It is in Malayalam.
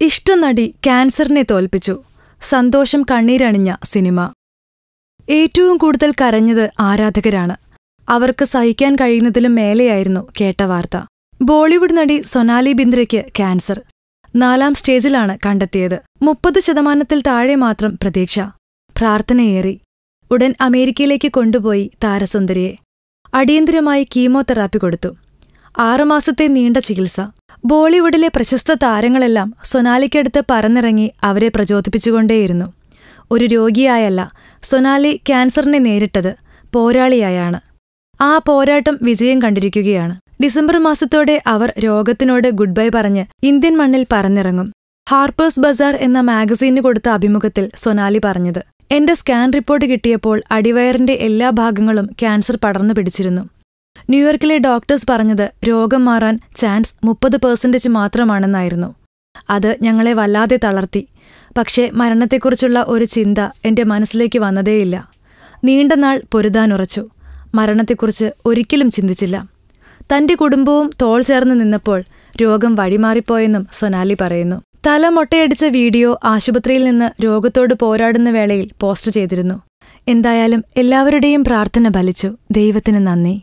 ഇഷ്ടനടി ക്യാൻസറിനെ തോൽപ്പിച്ചു. സന്തോഷം കണ്ണീരണിഞ്ഞ സിനിമ. ഏറ്റവും കൂടുതൽ കരഞ്ഞത് ആരാധകരാണ്. അവർക്ക് സഹിക്കാൻ കഴിയുന്നതിലും മേലെയായിരുന്നു കേട്ട വാർത്ത. ബോളിവുഡ് നടി സൊനാലി ബിന്ദ്രയ്ക്ക് ക്യാൻസർ. നാലാം സ്റ്റേജിലാണ് കണ്ടെത്തിയത്. മുപ്പത് ശതമാനത്തിൽ താഴെ മാത്രം പ്രതീക്ഷ. പ്രാർത്ഥനയേറി. ഉടൻ അമേരിക്കയിലേക്ക് കൊണ്ടുപോയി താരസുന്ദരിയെ. അടിയന്തിരമായി കീമോതെറാപ്പി കൊടുത്തു. ആറുമാസത്തെ നീണ്ട ചികിത്സ. ബോളിവുഡിലെ പ്രശസ്ത താരങ്ങളെല്ലാം സൊനാലിക്കടുത്ത് പറന്നിറങ്ങി അവരെ പ്രചോദിപ്പിച്ചുകൊണ്ടേയിരുന്നു. ഒരു രോഗിയായല്ല സൊനാലി ക്യാൻസറിനെ നേരിട്ടത് പോരാളിയായാണ്. ആ പോരാട്ടം വിജയം കണ്ടിരിക്കുകയാണ്. ഡിസംബർ മാസത്തോടെ അവർ രോഗത്തിനോട് ഗുഡ് ബൈ പറഞ്ഞ് ഇന്ത്യൻ മണ്ണിൽ പറന്നിറങ്ങും. ഹാർപ്പേഴ്സ് ബസാർ എന്ന മാഗസീന് കൊടുത്ത അഭിമുഖത്തിൽ സൊനാലി പറഞ്ഞത് എന്റെ സ്കാൻ റിപ്പോർട്ട് കിട്ടിയപ്പോൾ അടിവയറിന്റെ എല്ലാ ഭാഗങ്ങളും ക്യാൻസർ പടർന്നു പിടിച്ചിരുന്നു. ന്യൂയോർക്കിലെ ഡോക്ടേഴ്സ് പറഞ്ഞത് രോഗം മാറാൻ ചാൻസ് മുപ്പത് പെർസെന്റേജ് മാത്രമാണെന്നായിരുന്നു. അത് ഞങ്ങളെ വല്ലാതെ തളർത്തി. പക്ഷേ മരണത്തെക്കുറിച്ചുള്ള ഒരു ചിന്ത എന്റെ മനസ്സിലേക്ക് വന്നതേയില്ല. നീണ്ട നാൾ പൊരുതാനുറച്ചു മരണത്തെക്കുറിച്ച് ഒരിക്കലും ചിന്തിച്ചില്ല. തന്റെ കുടുംബവും തോൾ ചേർന്ന് നിന്നപ്പോൾ രോഗം വഴിമാറിപ്പോയെന്നും സൊനാലി പറയുന്നു. തല മൊട്ടയടിച്ച വീഡിയോ ആശുപത്രിയിൽ നിന്ന് രോഗത്തോട് പോരാടുന്ന വേളയിൽ പോസ്റ്റ് ചെയ്തിരുന്നു. എന്തായാലും എല്ലാവരുടെയും പ്രാർത്ഥന ഫലിച്ചു. ദൈവത്തിന് നന്ദി.